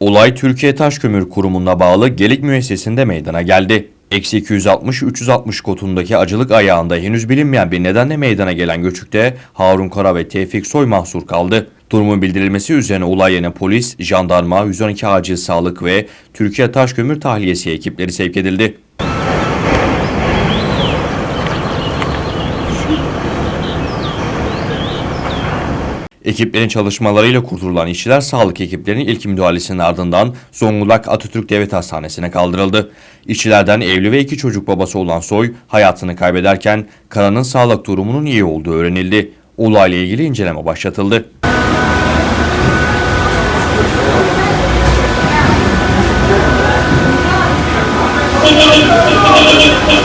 Olay Türkiye Taş Kömür Kurumu'na bağlı Gelik müessesinde meydana geldi. Eksi 260-360 kotundaki acılık ayağında henüz bilinmeyen bir nedenle meydana gelen göçükte Harun Kara ve Tevfik Soy mahsur kaldı. Durumun bildirilmesi üzerine olay yerine polis, jandarma, 112 acil sağlık ve Türkiye Taş Kömür Tahliyesi ekipleri sevk edildi. Ekiplerin çalışmalarıyla kurtulan işçiler sağlık ekiplerinin ilk müdahalesinin ardından Zonguldak Atatürk Devlet Hastanesi'ne kaldırıldı. İşçilerden evli ve iki çocuk babası olan Soy hayatını kaybederken Kara'nın sağlık durumunun iyi olduğu öğrenildi. Olayla ilgili inceleme başlatıldı.